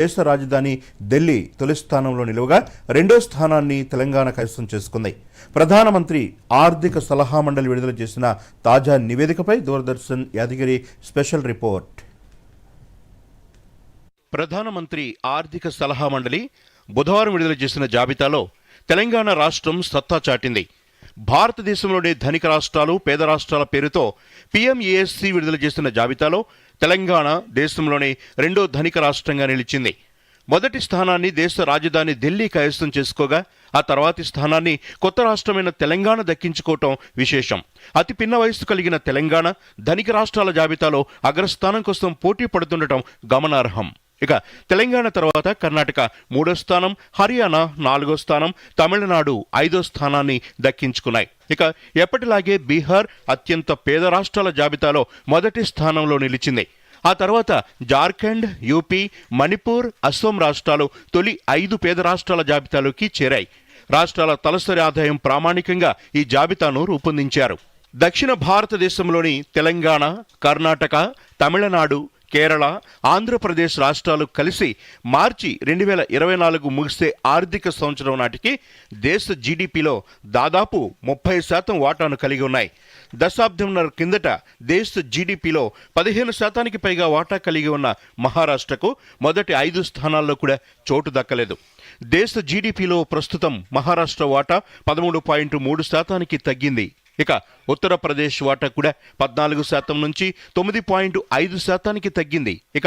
దేశ రాజధాని ఢిల్లీ తొలి స్థానంలో నిలువగా రెండో స్థానాన్ని తెలంగాణ కైవసం చేసుకుంది. ప్రధానమంత్రి ఆర్థిక సలహా మండలి విడుదల చేసిన తాజా నివేదికపై దూరదర్శన్ యాదగిరి స్పెషల్ రిపోర్ట్. ప్రధానమంత్రి ఆర్థిక సలహా మండలి బుధవారం విడుదల చేసిన జాబితాలో తెలంగాణ రాష్ట్రం సత్తా చాటింది. భారతదేశంలోని ధనిక రాష్ట్రాలు పేద రాష్ట్రాల పేరుతో పిఎంఏఎస్సి విడుదల చేసిన జాబితాలో తెలంగాణ దేశంలోని రెండో ధనిక రాష్ట్రంగా నిలిచింది. మొదటి స్థానాన్ని దేశ రాజధాని ఢిల్లీ కైవసం చేసుకోగా ఆ తర్వాతి స్థానాన్ని కొత్త రాష్ట్రమైన తెలంగాణ దక్కించుకోవటం విశేషం. అతి పిన్న వయస్సు కలిగిన తెలంగాణ ధనిక రాష్ట్రాల జాబితాలో అగ్రస్థానం కోసం పోటీ పడుతుండటం గమనార్హం. ఇక తెలంగాణ తర్వాత కర్ణాటక మూడో స్థానం హర్యానా నాలుగో స్థానం తమిళనాడు ఐదో స్థానాన్ని దక్కించుకున్నాయి. ఇక ఎప్పటిలాగే బీహార్ అత్యంత పేద రాష్ట్రాల జాబితాలో మొదటి స్థానంలో నిలిచింది. ఆ తర్వాత జార్ఖండ్ యూపీ మణిపూర్ అస్సోం రాష్ట్రాలు తొలి ఐదు పేద రాష్ట్రాల జాబితాలోకి చేరాయి. రాష్ట్రాల తలసరి ఆదాయం ప్రామాణికంగా ఈ జాబితాను రూపొందించారు. దక్షిణ భారతదేశంలోని తెలంగాణ కర్ణాటక తమిళనాడు కేరళ ఆంధ్రప్రదేశ్ రాష్ట్రాలు కలిసి మార్చి రెండు వేల ఇరవై నాలుగు ముగిస్తే ఆర్థిక సంవత్సరం నాటికి దేశ జీడిపిలో దాదాపు ముప్పై శాతం వాటాను కలిగి ఉన్నాయి. దశాబ్దంన్నర కిందట దేశ జీడిపిలో పదిహేను శాతానికి పైగా వాటా కలిగి ఉన్న మహారాష్ట్రకు మొదటి ఐదు స్థానాల్లో కూడా చోటు దక్కలేదు. దేశ జీడిపిలో ప్రస్తుతం మహారాష్ట్ర వాటా పదమూడు పాయింట్ మూడు శాతానికి తగ్గింది. ఇక ఉత్తరప్రదేశ్ వాటా కూడా పద్నాలుగు శాతం నుంచి తొమ్మిది పాయింట్ ఐదు శాతానికి తగ్గింది. ఇక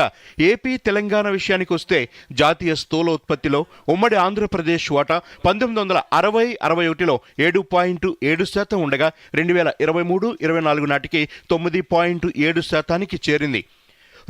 ఏపీ తెలంగాణ విషయానికి వస్తే జాతీయ స్థూల ఉత్పత్తిలో ఉమ్మడి ఆంధ్రప్రదేశ్ వాటా పంతొమ్మిది వందల అరవై అరవై ఒకటిలో ఏడు పాయింట్ ఏడు శాతం ఉండగా రెండు వేల ఇరవై మూడు ఇరవై నాలుగు నాటికి తొమ్మిది పాయింట్ ఏడు శాతానికి చేరింది.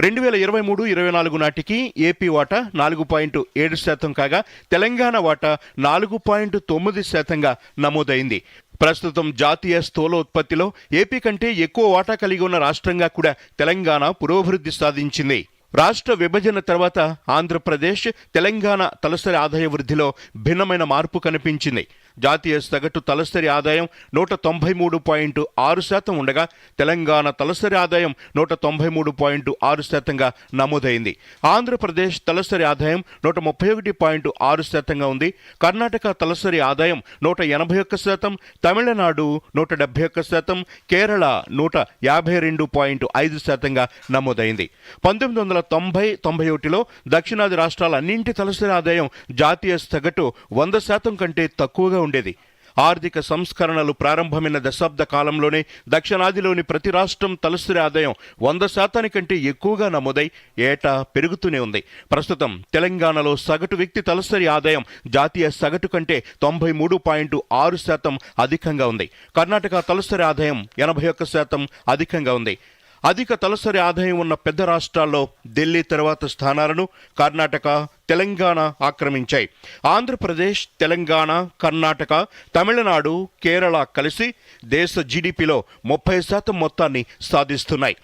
రెండు వేల ఇరవై మూడు ఇరవై నాలుగు నాటికి ఏపీ వాటా నాలుగు పాయింట్ ఏడు శాతం కాగా తెలంగాణ వాటా నాలుగు పాయింట్ తొమ్మిది శాతంగా నమోదైంది. ప్రస్తుతం జాతీయ స్థూలోత్పత్తిలో ఏపీ కంటే ఎక్కువ వాటా కలిగి ఉన్న రాష్ట్రంగా కూడా తెలంగాణ పురోభివృద్ధి సాధించింది. రాష్ట్ర విభజన తర్వాత ఆంధ్రప్రదేశ్ తెలంగాణ తలసరి ఆదాయ వృద్ధిలో భిన్నమైన మార్పు కనిపించింది. జాతీయ సగటు తలసరి ఆదాయం నూట తొంభై మూడు పాయింట్ ఆరు శాతం ఉండగా తెలంగాణ తలసరి ఆదాయం నూట తొంభై మూడు పాయింట్ ఆరు శాతంగా నమోదైంది. ఆంధ్రప్రదేశ్ తలసరి ఆదాయం నూట ముప్పై ఒకటి పాయింట్ ఆరు శాతంగా ఉంది. కర్ణాటక తలసరి ఆదాయం నూట ఎనభై ఒక్క శాతం. తమిళనాడు నూట డెబ్బై ఒక్క శాతం. కేరళ నూట యాభై రెండు పాయింట్ ఐదు శాతంగా నమోదైంది. పంతొమ్మిది వందల తొంభై తొంభై ఒకటిలో దక్షిణాది రాష్ట్రాలన్నింటి తలసరి ఆదాయం జాతీయ సగటు వంద శాతం కంటే తక్కువగా ఉండేది. ఆర్థిక సంస్కరణలు ప్రారంభమైన దశాబ్ద కాలంలోనే దక్షిణాదిలోని ప్రతి రాష్ట్రం తలసరి ఆదాయం వంద శాతానికంటే ఎక్కువగా నమోదై ఏటా పెరుగుతూనే ఉంది. ప్రస్తుతం తెలంగాణలో సగటు వ్యక్తి తలసరి ఆదాయం జాతీయ సగటు కంటే తొంభై మూడు పాయింట్ ఆరు శాతం అధికంగా ఉంది. కర్ణాటక తలసరి ఆదాయం ఎనభై ఒక్క శాతం అధికంగా ఉంది. అధిక తలసరి ఆదాయం ఉన్న పెద్ద రాష్ట్రాల్లో ఢిల్లీ తర్వాత స్థానాలను కర్ణాటక తెలంగాణ ఆక్రమించాయి. ఆంధ్రప్రదేశ్ తెలంగాణ కర్ణాటక తమిళనాడు కేరళ కలిసి దేశ జీడిపిలో ముప్పై శాతం మొత్తాన్ని సాధిస్తున్నాయి.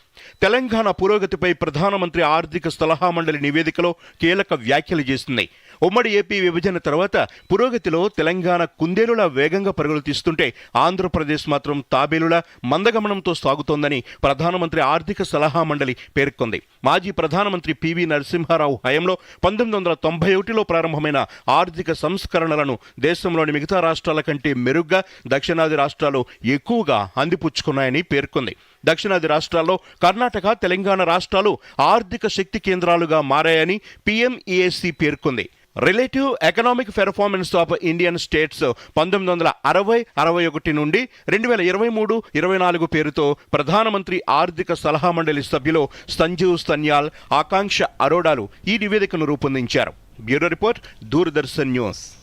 తెలంగాణ పురోగతిపై ప్రధానమంత్రి ఆర్థిక సలహా మండలి నివేదికలో కీలక వ్యాఖ్యలు చేస్తున్నాయి. ఉమ్మడి ఏపీ విభజన తర్వాత పురోగతిలో తెలంగాణ కుందేలులా వేగంగా పరుగులు తీస్తుంటే ఆంధ్రప్రదేశ్ మాత్రం తాబేలులా మందగమనంతో సాగుతోందని ప్రధానమంత్రి ఆర్థిక సలహా మండలి పేర్కొంది. మాజీ ప్రధానమంత్రి పివి నరసింహారావు హయంలో పంతొమ్మిది వందల తొంభై ఒకటిలో ప్రారంభమైన ఆర్థిక సంస్కరణలను దేశంలోని మిగతా రాష్ట్రాల కంటే మెరుగ్గా దక్షిణాది రాష్ట్రాలు ఎక్కువగా అందిపుచ్చుకున్నాయని పేర్కొంది. దక్షిణాది రాష్ట్రాల్లో కర్ణాటక తెలంగాణ రాష్ట్రాలు ఆర్థిక శక్తి కేంద్రాలుగా మారాయని పిఎంఈఎస్సి పేర్కొంది. Relative economic performance of Indian states పంతొమ్మిది వందల అరవై అరవై ఒకటి నుండి రెండు వేల ఇరవై మూడు ఇరవై నాలుగు పేరుతో ప్రధానమంత్రి ఆర్థిక సలహా మండలి సభ్యులు సంజీవ్ స్తన్యాల్ ఆకాంక్ష అరోడాలు ఈ నివేదికను రూపొందించారు. Bureau report Doordarshan news.